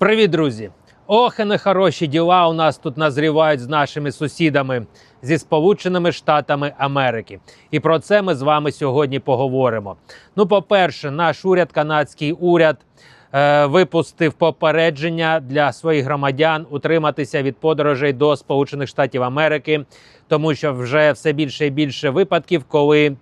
Привіт, друзі! Ох, і нехороші діла у нас тут назрівають з нашими сусідами зі Сполученими Штатами Америки. І про це ми з вами сьогодні поговоримо. Ну, по-перше, наш уряд, канадський уряд, е, випустив попередження для своїх громадян утриматися від подорожей до Сполучених Штатів Америки, тому що вже все більше і більше випадків, коли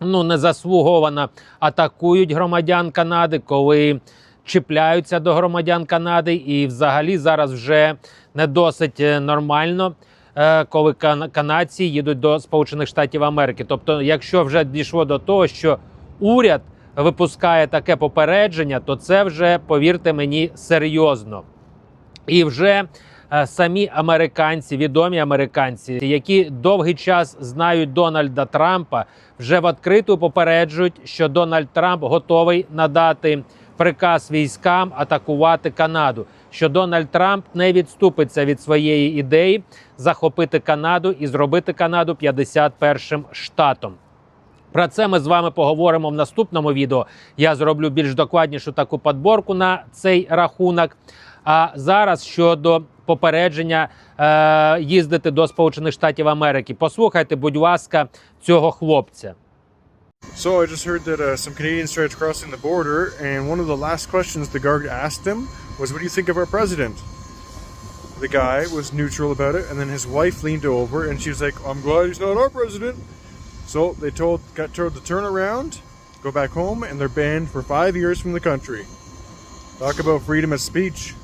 ну незаслуговано атакують громадян Канади, коли чіпляються до громадян Канади, і взагалі зараз вже не досить е, нормально. е, Коли канадці їдуть до Сполучених Штатів Америки, тобто, якщо вже дійшло до того, що уряд випускає таке попередження, то це вже повірте мені серйозно. І вже е, самі американці, відомі американці, які довгий час знають Дональда Трампа, вже в відкриту попереджують, що Дональд Трамп готовий надати приказ військам атакувати Канаду. Що Дональд Трамп не відступиться від своєї ідеї захопити Канаду і зробити Канаду 51-м штатом. Про це ми з вами поговоримо в наступному відео. Я зроблю більш докладнішу таку подборку на цей рахунок. А зараз щодо попередження е, їздити до Сполучених Штатів Америки. Послухайте, будь ласка, цього хлопця. So I just heard that uh, some Canadians tried crossing the border, and one of the last questions the guard asked him was, "What do you think of our president?" The guy was neutral about it, and then his wife leaned over, and she was like, "I'm glad he's not our president." So they told got told to turn around, go back home, and they're banned for five years from the country. Talk about freedom of speech.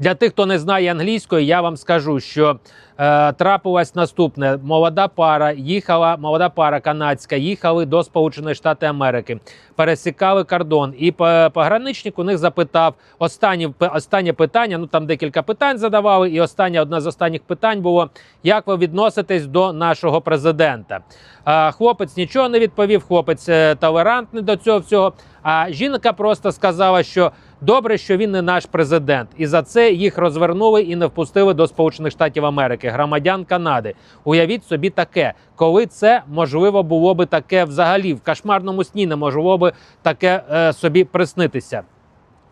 Для тих, хто не знає англійської, я вам скажу, що е, трапилось наступне: молода пара їхала, молода пара канадська, їхали до Сполучених Штатів Америки, пересікали кордон, і пограничник у них запитав останнє, останнє питання. Ну там декілька питань задавали, і останнє одне з останніх питань було: як ви відноситесь до нашого президента? Е, хлопець нічого не відповів. Хлопець е, толерантний до цього всього. А жінка просто сказала, що добре, що він не наш президент, і за це їх розвернули і не впустили до Сполучених Штатів Америки, громадян Канади. Уявіть собі таке, коли це можливо було би таке взагалі в кошмарному сні, не можливо би таке е, собі приснитися.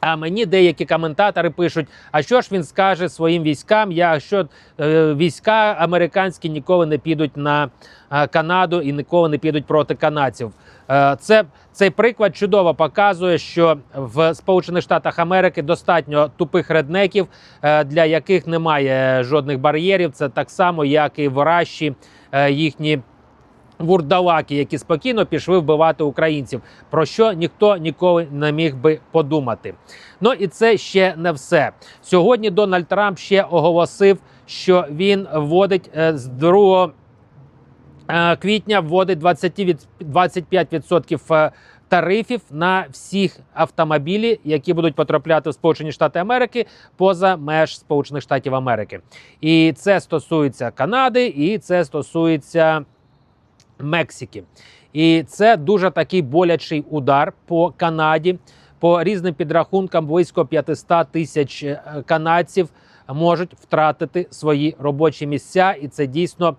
А мені деякі коментатори пишуть: а що ж він скаже своїм військам? Я що е, війська американські ніколи не підуть на е, Канаду і ніколи не підуть проти канадців. Е, це цей приклад чудово показує, що в Сполучених Штатах Америки достатньо тупих реднеків, е, для яких немає жодних бар'єрів. Це так само, як і в Раші е, їхні вурдалаки, які спокійно пішли вбивати українців, про що ніхто ніколи не міг би подумати. Ну і це ще не все. Сьогодні Дональд Трамп ще оголосив, що він вводить з 2 е, квітня вводить 20 від 25% е, тарифів на всіх автомобілі, які будуть потрапляти в Сполучені Штати Америки поза меж Сполучених Штатів Америки. І це стосується Канади, і це стосується Мексики. І це дуже такий болячий удар по Канаді. По різним підрахункам, близько 500 тисяч е, канадців можуть втратити свої робочі місця, і це дійсно е,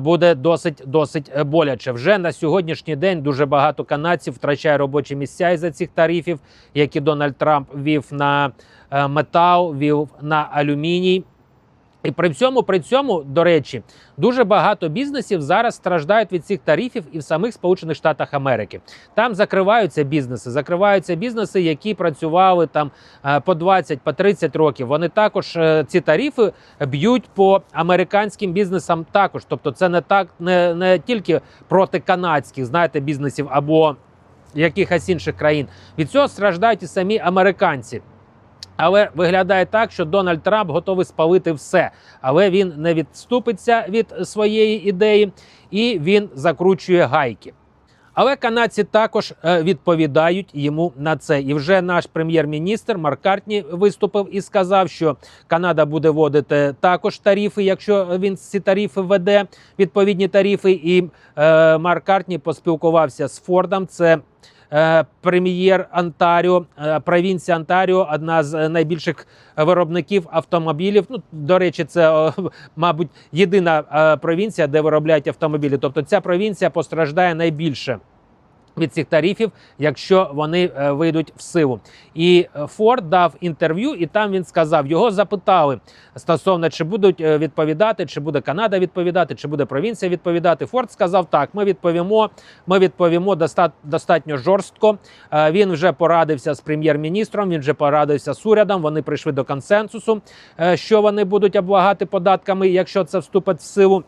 буде досить досить е, боляче. Вже на сьогоднішній день дуже багато канадців втрачає робочі місця із за цих тарифів, які Дональд Трамп вів на е, метал, вів на алюміній. І при цьому, при цьому, до речі, дуже багато бізнесів зараз страждають від цих тарифів і в самих Сполучених Штатах Америки. Там закриваються бізнеси, закриваються бізнеси, які працювали там е, по 20, по 30 років. Вони також е, ці тарифи б'ють по американським бізнесам. Також, тобто, це не так, не, не тільки проти канадських, знаєте, бізнесів або якихось інших країн. Від цього страждають і самі американці. Але виглядає так, що Дональд Трамп готовий спалити все, але він не відступиться від своєї ідеї і він закручує гайки. Але канадці також е, відповідають йому на це. І вже наш прем'єр-міністр Марк Картні виступив і сказав, що Канада буде вводити також тарифи, якщо він ці тарифи введе, відповідні тарифи. І е, Марк поспілкувався з Фордом. Це прем'єр Онтаріо, е, провінція Онтаріо, одна з найбільших виробників автомобілів. Ну, до речі, це, мабуть, єдина е, провінція, де виробляють автомобілі. Тобто ця провінція постраждає найбільше від цих тарифів, якщо вони е, вийдуть в силу. І е, Форд дав інтерв'ю, і там він сказав: його запитали стосовно чи будуть е, відповідати, чи буде Канада відповідати, чи буде провінція відповідати. Форд сказав: так, ми відповімо. Ми відповімо доста- достатньо жорстко. Він вже порадився з прем'єр-міністром. Він вже порадився з урядом. Вони прийшли до консенсусу, що вони будуть облагати податками, якщо це вступить в силу.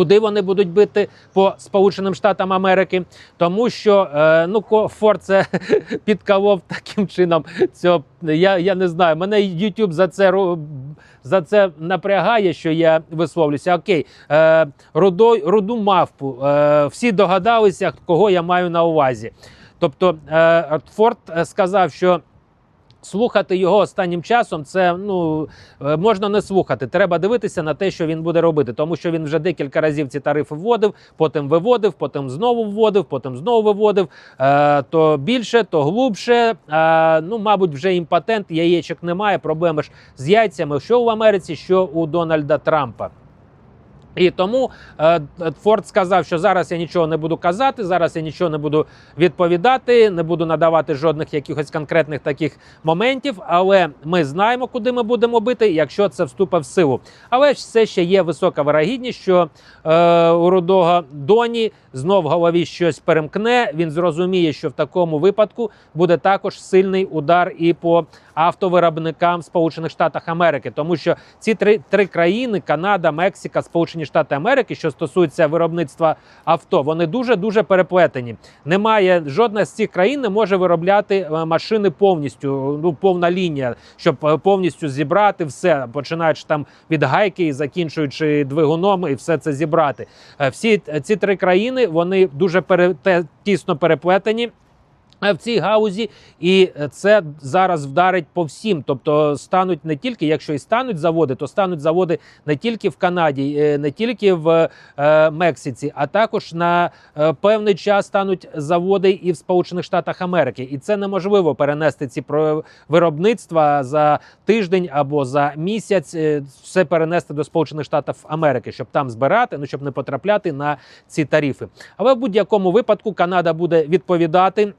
Куди вони будуть бити по Сполученим Штатам Америки, тому що е, ну ко- Форд це підколов таким чином. Цього я, я не знаю. Мене YouTube за це за це напрягає, що я висловлюся. Окей, е, руду, руду мавпу. Е, всі догадалися, кого я маю на увазі. Тобто е, Форд сказав, що. Слухати його останнім часом це ну е, можна не слухати. Треба дивитися на те, що він буде робити, тому що він вже декілька разів ці тарифи вводив, потім виводив, потім знову вводив, потім знову виводив. Е, то більше, то глубше. Е, ну, мабуть, вже імпотент, яєчок немає. Проблеми ж з яйцями, що в Америці, що у Дональда Трампа. І тому е, Форд сказав, що зараз я нічого не буду казати, зараз я нічого не буду відповідати, не буду надавати жодних якихось конкретних таких моментів. Але ми знаємо, куди ми будемо бити, якщо це вступить в силу. Але ж все ще є висока вирогідність, що е, у рудого доні знов в голові щось перемкне. Він зрозуміє, що в такому випадку буде також сильний удар і по автовиробникам Сполучених Штатів Америки, тому що ці три, три країни Канада, Мексика, Сполучені Штати Америки, що стосується виробництва авто, вони дуже дуже переплетені. Немає жодна з цих країн не може виробляти е, машини повністю. Ну повна лінія, щоб е, повністю зібрати все, починаючи там від гайки і закінчуючи двигуном, і все це зібрати. Е, Всі ці три країни вони дуже пере, тісно переплетені. В цій гаузі, і е, це зараз вдарить по всім. Тобто стануть не тільки, якщо і стануть заводи, то стануть заводи не тільки в Канаді, е, не тільки в е, Мексиці, а також на певний час стануть заводи і в Сполучених Штатах Америки. І це неможливо перенести ці виробництва за тиждень або за місяць. Все перенести до Сполучених Штатів Америки, щоб там збирати, ну щоб не потрапляти на ці тарифи. Але в будь-якому випадку Канада буде відповідати.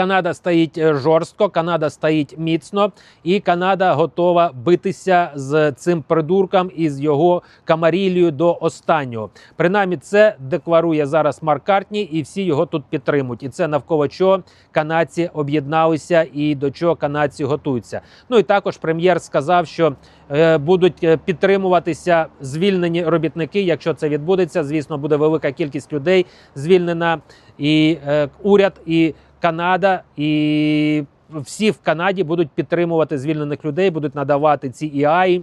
Канада стоїть е, жорстко, Канада стоїть міцно, і Канада готова битися з цим придурком і з його камарілією до останнього. Принаймні, це декларує зараз Марк Картні, і всі його тут підтримують. І це навколо чого канадці об'єдналися і до чого канадці готуються. Ну і також прем'єр сказав, що е, будуть е, підтримуватися звільнені робітники. Якщо це відбудеться, звісно, буде велика кількість людей звільнена, і е, уряд і. Канада і всі в Канаді будуть підтримувати звільнених людей, будуть надавати ці EI,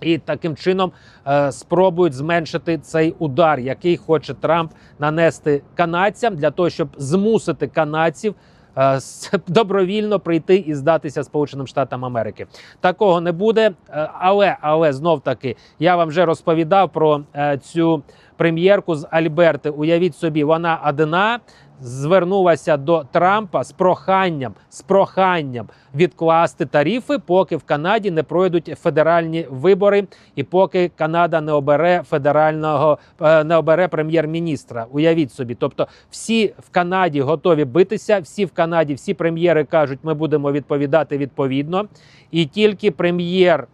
і таким чином е, спробують зменшити цей удар, який хоче Трамп нанести канадцям для того, щоб змусити канадців. е, Добровільно прийти і здатися Сполученим Штатам Америки такого не буде. Е, Але але знов таки я вам вже розповідав про е, цю прем'єрку з Альберти. Уявіть собі, вона одна звернулася до Трампа з проханням з проханням відкласти тарифи, поки в Канаді не пройдуть федеральні вибори, і поки Канада не обере федерального е, не обере прем'єр-міністра. Уявіть собі, тобто всі в Канаді готові битися, всі в Канаді, всі прем'єри кажуть, ми будемо відповідати відповідно, і тільки прем'єр.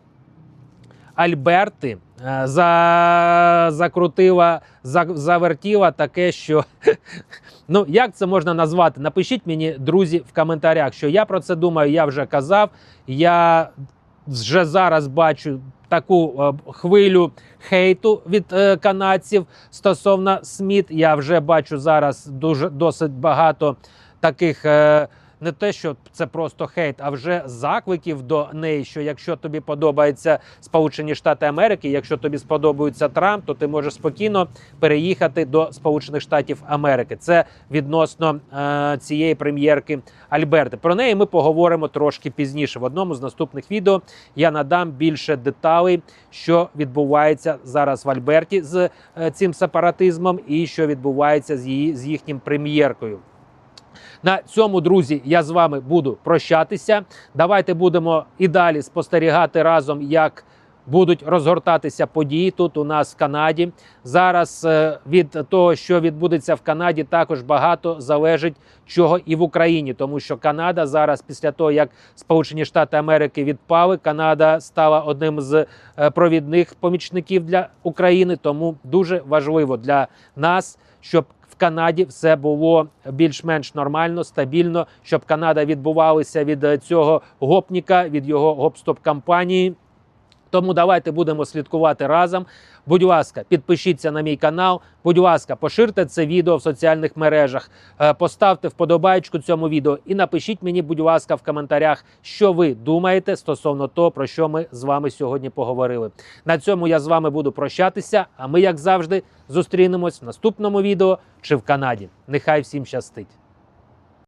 Альберти е, за, закрутила, завертіла таке, що ну як це можна назвати? Напишіть мені, друзі, в коментарях, що я про це думаю, я вже казав. Я вже зараз бачу таку е, хвилю хейту від е, канадців стосовно Сміт. Я вже бачу зараз дуже досить багато таких. Е, не те, що це просто хейт, а вже закликів до неї. Що якщо тобі подобається Сполучені Штати Америки, якщо тобі сподобається Трамп, то ти можеш спокійно переїхати до Сполучених Штатів Америки. Це відносно е, цієї прем'єрки Альберти. Про неї ми поговоримо трошки пізніше. В одному з наступних відео я надам більше деталей, що відбувається зараз в Альберті з е, цим сепаратизмом, і що відбувається з її з їхнім прем'єркою. На цьому, друзі, я з вами буду прощатися. Давайте будемо і далі спостерігати разом, як будуть розгортатися події тут у нас в Канаді. Зараз е, від того, що відбудеться в Канаді, також багато залежить чого і в Україні, тому що Канада зараз, після того як Сполучені Штати Америки відпали, Канада стала одним з е, провідних помічників для України. Тому дуже важливо для нас, щоб Канаді все було більш-менш нормально, стабільно, щоб Канада відбувалася від е, цього гопніка, від його гоп-стоп кампанії. Тому давайте будемо слідкувати разом. Будь ласка, підпишіться на мій канал. Будь ласка, поширте це відео в соціальних мережах, е, поставте вподобайку цьому відео і напишіть мені, будь ласка, в коментарях, що ви думаєте стосовно того, про що ми з вами сьогодні поговорили. На цьому я з вами буду прощатися. А ми, як завжди, зустрінемось в наступному відео чи в Канаді. Нехай всім щастить!